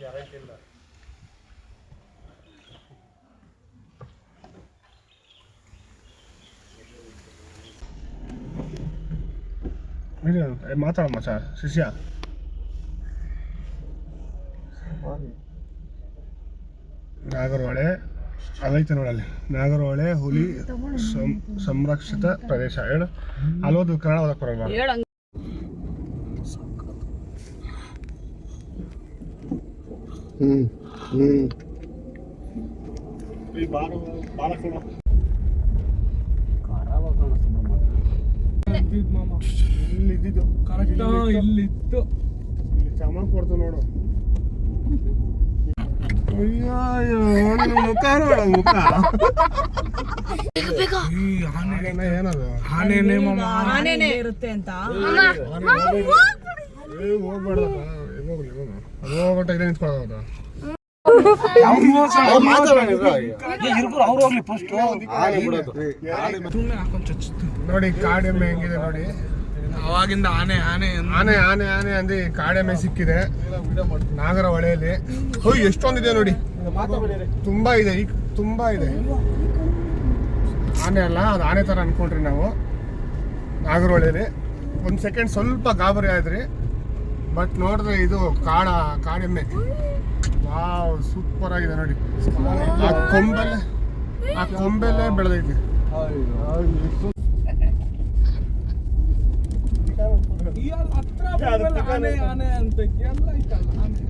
Guarantee ಇಲ್ಲ ಮಾತಾಡ ಮಚ್ಚ ಶಿಷ್ಯ. ನಾಗರಹೊಳೆ ಅದೈತೆ ನೋಡಲ್ಲಿ ನಾಗರಹೊಳೆ ಹುಲಿ ಸಂ- ಸಂರಕ್ಷಿತ ಪ್ರದೇಶ. ಹೇಳು. ಅಲ್ಲೋದು ಕನ್ನಡ ಓದಕ್ಕೆ ಹ್ಮ್ ಹ್ಮ್ ಇಲ್ಲಿ ಇದ್ದಿದ್ದು ಕರೆಕ್ಟ್ ಇಲ್ಲಿತ್ತು ಇಲ್ಲಿ ಚಮ ಕೊಡ್ತು ನೋಡು ಅಯ್ಯೋ ಮುಖ ನೋಡ ಮುಖ ಏನದು ಆನೆನೆ ಇರುತ್ತೆ ಅಂತ ಏ ನೋಡಿ ಕಾಡೆಮ್ಮೆ ಹೆಂಗಿದೆ ನೋಡಿ ಅವಾಗಿಂದ ಆನೆ ಆನೆ ಆನೆ ಆನೆ ಆನೆ ಅಂದಿ ಕಾಡೆಮ್ಮೆ ಸಿಕ್ಕಿದೆ ನಾಗರ ಹೊಳೆಯಲ್ಲಿ ಹೋಯ್ ಎಷ್ಟೊಂದಿದೆ ನೋಡಿ ತುಂಬಾ ಇದೆ ಈಗ ತುಂಬಾ ಇದೆ ಆನೆ ಅಲ್ಲ ಅದು ಆನೆ ತರ ಅನ್ಕೊಂಡ್ರಿ ನಾವು ನಾಗರ ಹೊಳೆಯಲ್ಲಿ ಒಂದ್ ಸೆಕೆಂಡ್ ಸ್ವಲ್ಪ ಗಾಬರಿ ಆದ್ರಿ ಬಟ್ ನೋಡಿದ್ರೆ ಇದು ಕಾಡ, ಕಾಡೆಮ್ಮೆ. ವಾವ್ ಸೂಪರ್ ಆಗಿದೆ ನೋಡಿ. ಆ ಕೊಂಬೆಲೆ ಆ ಕೊಂಬೆಲೆ ಬೆಳೆದೈತಿ. ಹತ್ರ ಆನೆ ಆನೆ ಅಂತ ಎಲ್ಲ ಐತಲ್ಲ ಆನೆ.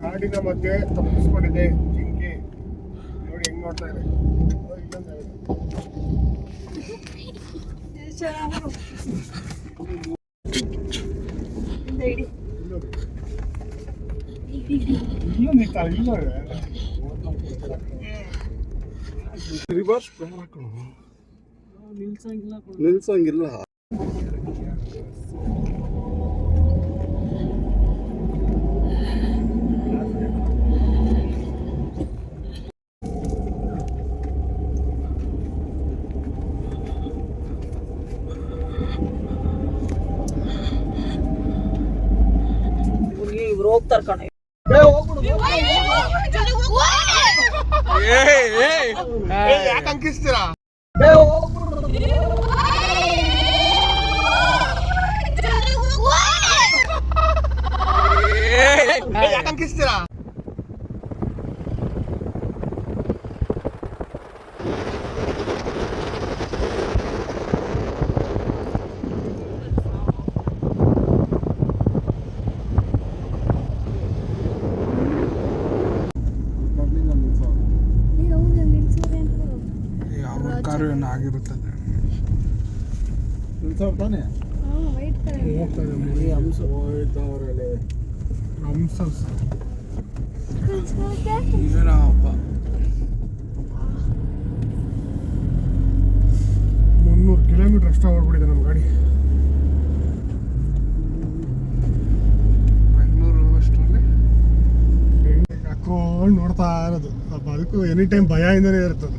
ಕಾಡಿನ ಮಧ್ಯೆ ತಪ್ಪಿಸ್ಕೊಂಡಿದೆ ಜಿಂಕೆ ನೋಡಿ ಹೆಂಗ್ ನೋಡ್ತಾ ಇದೆ ಓ, ಇಲ್ಲೊಂದು ಇದೆ. ರಿವರ್ಸ್ ನಿಲ್ಸಂಗಿಲ್ಲ ಇವ್ರು ಹೋಗ್ತಾರ ಕಣ ಯಾಕೆ ಅಂಕಿಸ್ತೀರಾ ಮುರಿ ಹಂಸ ಮುನ್ನೂರು ಕಿಲೋಮೀಟರ್ ಅಷ್ಟೇ ಹೋಗ್ಬಿಟ್ಟಿದೆ ನಮ್ಮ ಗಾಡಿ. ಬೆಂಗಳೂರು ಅಷ್ಟರಲ್ಲಿ? ಹಾಕೊಂಡು ನೋಡ್ತಾ ಇರೋದು. ಅದಕ್ಕೂ ಎನಿ ಟೈಮ್ ಭಯ ಇಂದನೇ ಇರ್ತದೆ